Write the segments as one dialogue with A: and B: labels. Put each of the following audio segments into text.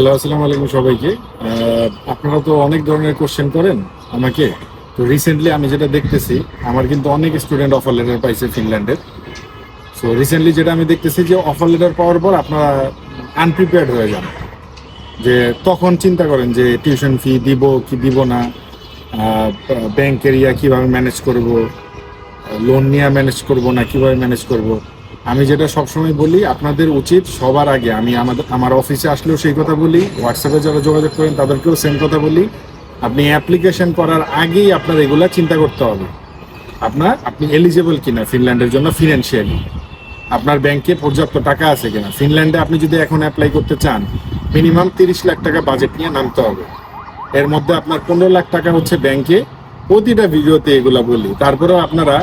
A: Hello, আসসালামু আলাইকুম সবাইকে। আপনারা তো অনেক ধরনের কোশ্চেন করেন আমাকে। তো রিসেন্টলি আমি যেটা দেখতেছি, আমার কিন্তু অনেক স্টুডেন্ট অফার লেটার পাইছে ফিনল্যান্ডের সো রিসেন্টলি যেটা আমি দেখতেছি যে অফার লেটার পাওয়ার পর আপনারা আনপ্রিপেয়ার্ড হয়ে যান। যে তখন চিন্তা করেন যে টিউশন ফি দিব কি দিব না ব্যাংকের ইয়া কীভাবে ম্যানেজ করব লোন নিয়ে ম্যানেজ করব না, কীভাবে ম্যানেজ করব। আমি যেটা সবসময় বলি, আপনাদের উচিত সবার আগে, আমি আমাদের, আমার অফিসে আসলেও সেই কথা বলি হোয়াটসঅ্যাপে যারা যোগাযোগ করেন তাদেরকেও সেম কথা বলি। আপনি অ্যাপ্লিকেশন করার আগেই আপনার এগুলা চিন্তা করতে হবে। আপনার, আপনি এলিজেবল কিনা ফিনল্যান্ডের জন্য ফিনান্সিয়ালি আপনার ব্যাংকে পর্যাপ্ত টাকা আছে কিনা? ফিনল্যান্ডে আপনি যদি এখন অ্যাপ্লাই করতে চান মিনিমাম তিরিশ লাখ টাকা বাজেট নিয়ে নামতে হবে। এর মধ্যে আপনার পনেরো লাখ টাকা হচ্ছে ব্যাংকে প্রতিটা ভিডিওতে এগুলা বলি। তারপরেও আপনারা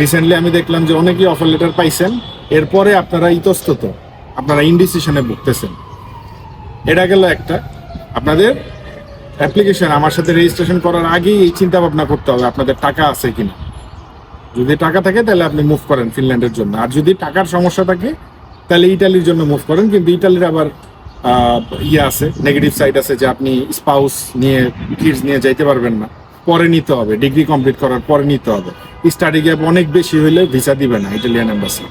A: রিসেন্টলি আমি দেখলাম যে অনেকেই অফার লেটার পাইছেন। এরপরে আপনারা ইতস্তত, আপনারা ইনডিসিশনে ভুগতেছেন। এটা গেল একটা। আপনাদের অ্যাপ্লিকেশন আমার সাথে রেজিস্ট্রেশন করার আগেই এই চিন্তা ভাবনা করতে হবে, আপনাদের টাকা আছে কিনা। যদি টাকা থাকে, তাহলে আপনি মুভ করেন ফিনল্যান্ডের জন্য। আর যদি টাকার সমস্যা থাকে, তাহলে ইটালির জন্য মুভ করেন, কিন্তু ইটালির আবার ইয়ে আছে নেগেটিভ সাইড আছে যে আপনি স্পাউস নিয়ে কিডস নিয়ে যাইতে পারবেন না। পরে নিতে হবে ডিগ্রি কমপ্লিট করার পরে নিতে হবে। স্টাডি গ্যাপ অনেক বেশি হইলে ভিসা দিবে না ইটালিয়ান এম্বাসি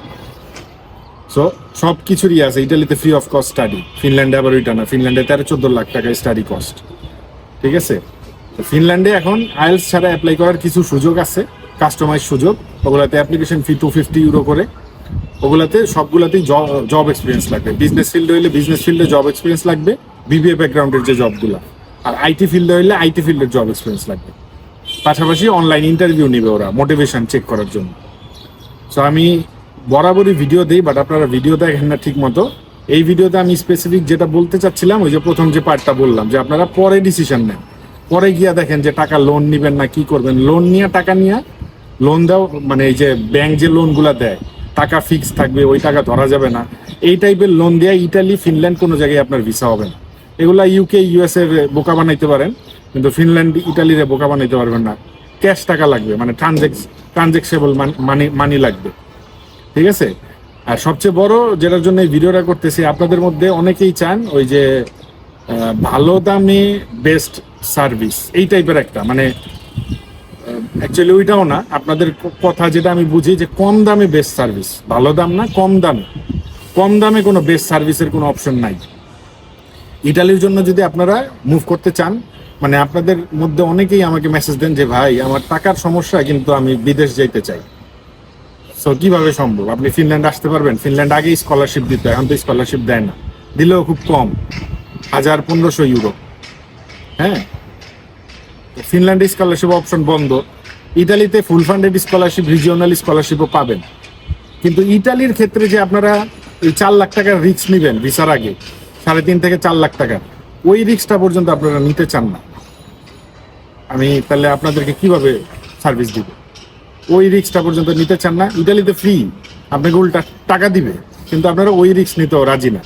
A: সো সব কিছুরই আছে। ইটালিতে ফ্রি অফ কস্ট স্টাডি ফিনল্যান্ডে আবার ওইটা ফিনল্যান্ডে তেরো চোদ্দ লাখ টাকা স্টাডি কস্ট ঠিক আছে? ফিনল্যান্ডে এখন আইএলস ছাড়া অ্যাপ্লাই করার কিছু সুযোগ আছে। কাস্টমাইজ সুযোগ। ওগুলাতে application fee two fifty euro করে। ওগুলাতে সবগুলাতেই জব এক্সপিরিয়েন্স লাগবে। বিজনেস ফিল্ডে হইলে বিজনেস ফিল্ডে জব এক্সপিরিয়েন্স লাগবে। বিবিএ ব্যাকগ্রাউন্ডের যে জবগুলা আর আইটি ফিল্ডে হইলে আইটি ফিল্ডের জব এক্সপিরিয়েন্স লাগবে। পাশাপাশি অনলাইন ইন্টারভিউ নিবে ওরা মোটিভেশন চেক করার জন্য। সো আমি বরাবরই ভিডিও দিই বাট আপনারা ভিডিও দেখেন না ঠিক মতো এই ভিডিওতে আমি স্পেসিফিক যেটা বলতে চাচ্ছিলাম, ওই যে প্রথম যে পার্টটা বললাম, যে আপনারা পরে ডিসিশন নেন। পরে গিয়া দেখেন যে টাকা লোন নিবেন না, কি করবেন? লোন নিয়ে, টাকা নিয়ে লোন দাও মানে এই যে ব্যাংক যে লোনগুলা দেয়, টাকা ফিক্স থাকবে, ওই টাকা ধরা যাবে না। এই টাইপের লোন দেয়া ইটালি ফিনল্যান্ড কোনো জায়গায় আপনার ভিসা হবে না। এগুলা ইউকে ইউএসএ বোকা বানাইতে পারেন, কিন্তু ফিনল্যান্ড ইটালিরে বোকা বানাইতে পারবেন না। ক্যাশ টাকা লাগবে মানে ট্রানজেক্স ট্রানজেকশেবল মানি মানি লাগবে। ঠিক আছে? আর সবচেয়ে বড় যেটার জন্য এই ভিডিওটা করতেছি, আপনাদের মধ্যে অনেকেই চান ওই যে ভালো দামে বেস্ট সার্ভিস এই টাইপের একটা মানে অ্যাকচুয়ালি ওইটাও না। আপনাদের কথা যেটা আমি বুঝি যে কম দামে বেস্ট সার্ভিস ভালো দাম না, কম দামে। কম দামে কোনো বেস্ট সার্ভিসের কোনো অপশন নাই। ইটালির জন্য যদি আপনারা মুভ করতে চান মানে আপনাদের মধ্যে অনেকেই আমাকে মেসেজ দেন যে, ভাই, আমার টাকার সমস্যা, কিন্তু আমি বিদেশ যাইতে চাই। সো কীভাবে সম্ভব? আপনি ফিনল্যান্ড আসতে পারবেন? ফিনল্যান্ড আগেই স্কলারশিপ দিত, এখন তো স্কলারশিপ দেয় না। দিলেও খুব কম, হাজার পনেরোশো ইউরো হ্যাঁ? ফিনল্যান্ডে স্কলারশিপ অপশন বন্ধ। ইতালিতে ফুল ফান্ডেড স্কলারশিপ রিজিওনাল স্কলারশিপও পাবেন। কিন্তু ইটালির ক্ষেত্রে যে আপনারা এই চার লাখ টাকার রিস্ক নেবেন ভিসার আগে, সাড়ে তিন থেকে চার লাখ টাকা, ওই রিস্কটা পর্যন্ত আপনারা নিতে চান না। আমি তাহলে আপনাদেরকে কীভাবে সার্ভিস দিব? ওই রিস্কটা পর্যন্ত নিতে চান না। ইটালিতে ফ্রি আপনাকে উল্টা টাকা দিবে। কিন্তু আপনারা ওই রিস্ক নিতেও রাজি না।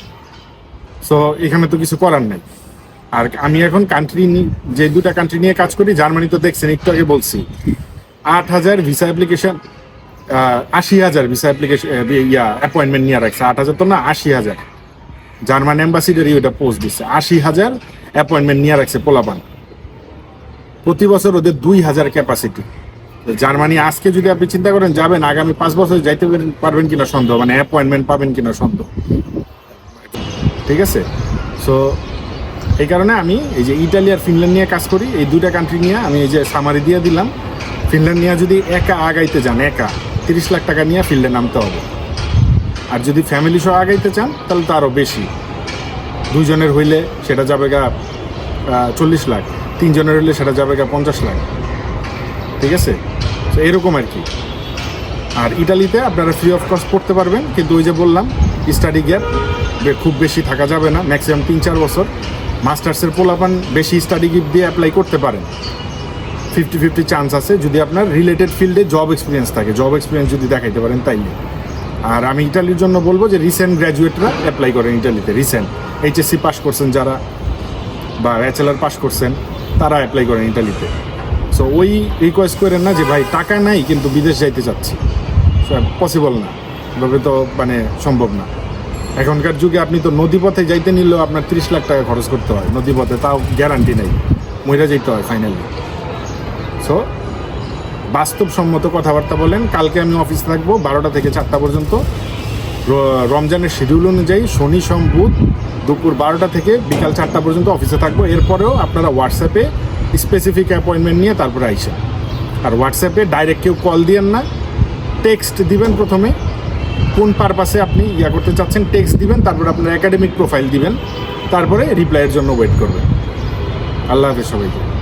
A: সো এখানে তো কিছু করার নাই। আর আমি এখন কান্ট্রি যে দুটা কান্ট্রি নিয়ে কাজ করি জার্মানি তো দেখছেন, একটু আগে বলছি। আট হাজার ভিসা অ্যাপ্লিকেশন আশি হাজার ভিসা অ্যাপ্লিকেশন ইয়া অ্যাপয়েন্টমেন্ট নিয়ে রাখছে। আট হাজার তো না, আশি হাজার। জার্মান অ্যাম্বাসিডারই ওটা পোস্ট দিচ্ছে। আশি হাজার অ্যাপয়েন্টমেন্ট নিয়ে রাখছে পোলাপান। প্রতি বছর ওদের দুই হাজার ক্যাপাসিটি জার্মানি আজকে যদি আপনি চিন্তা করেন যাবেন, আগামী পাঁচ বছর যাইতে পারবেন কিনা সন্দেহ? মানে অ্যাপয়েন্টমেন্ট পাবেন কিনা সন্দেহ? ঠিক আছে? সো এই কারণে আমি এই যে ইটালি আর ফিনল্যান্ড নিয়ে কাজ করি, এই দুটা কান্ট্রি নিয়ে আমি এই যে সামারি দিয়ে দিলাম। ফিনল্যান্ড নিয়ে যদি একা আগাইতে যান, একা, তিরিশ লাখ টাকা নিয়ে ফিল্ডে নামতে হবে। আর যদি ফ্যামিলি সহ আগাইতে চান, তাহলে তো আরও বেশি। দুইজনের হইলে সেটা যাবে গা চল্লিশ লাখ। তিনজনের হইলে সেটা যাবে গা পঞ্চাশ লাখ। ঠিক আছে? তো এরকম আর কি। আর ইটালিতে আপনারা ফ্রি অফ কস্ট পড়তে পারবেন, কিন্তু ওই যে বললাম স্টাডি গ্যাপ খুব বেশি থাকা যাবে না ম্যাক্সিমাম তিন চার বছর। মাস্টার্সের পোলাপান বেশি স্টাডি গিফট দিয়ে অ্যাপ্লাই করতে পারেন। ফিফটি ফিফটি চান্স আছে, যদি আপনার রিলেটেড ফিল্ডে জব এক্সপিরিয়েন্স থাকে। জব এক্সপিরিয়েন্স যদি দেখাইতে পারেন তাইলে আর আমি ইটালির জন্য বলব যে রিসেন্ট গ্র্যাজুয়েটরা অ্যাপ্লাই করেন ইটালিতে রিসেন্ট এইচএসসি পাস করছেন যারা, বা ব্যাচেলার পাস করছেন, তারা অ্যাপ্লাই করেন ইটালিতে। সো ওই রিকোয়েস্ট করেন না যে, ভাই, টাকা নাই, কিন্তু বিদেশ যাইতে চাচ্ছি। পসিবল না। এভাবে তো মানে সম্ভব না। এখনকার যুগে আপনি তো নদীপথে যাইতে নিলেও আপনার তিরিশ লাখ টাকা খরচ করতে হয়। নদীপথে তাও গ্যারান্টি নেই। মহিলা যেতে হয় ফাইনালি সো বাস্তবসম্মত কথাবার্তা বলেন, কালকে আমি অফিস থাকব বারোটা থেকে চারটা পর্যন্ত। রমজানের শিডিউল অনুযায়ী শনি, সোম, বুধ দুপুর বারোটা থেকে বিকাল চারটা পর্যন্ত অফিসে থাকব। এরপরেও আপনারা হোয়াটসঅ্যাপে স্পেসিফিক অ্যাপয়েন্টমেন্ট নিয়ে তারপরে আইসেন। আর হোয়াটসঅ্যাপে ডাইরেক্ট কেউ কল দিয়েন না। টেক্সট দিবেন প্রথমে। কোন পারপাসে আপনি ইয়া করতে চাচ্ছেন টেক্সট দিবেন, তারপর আপনার একাডেমিক প্রোফাইল দিবেন। তারপরে রিপ্লাইয়ের জন্য ওয়েট করবেন। আল্লাহ হাফেজ সবাইকে।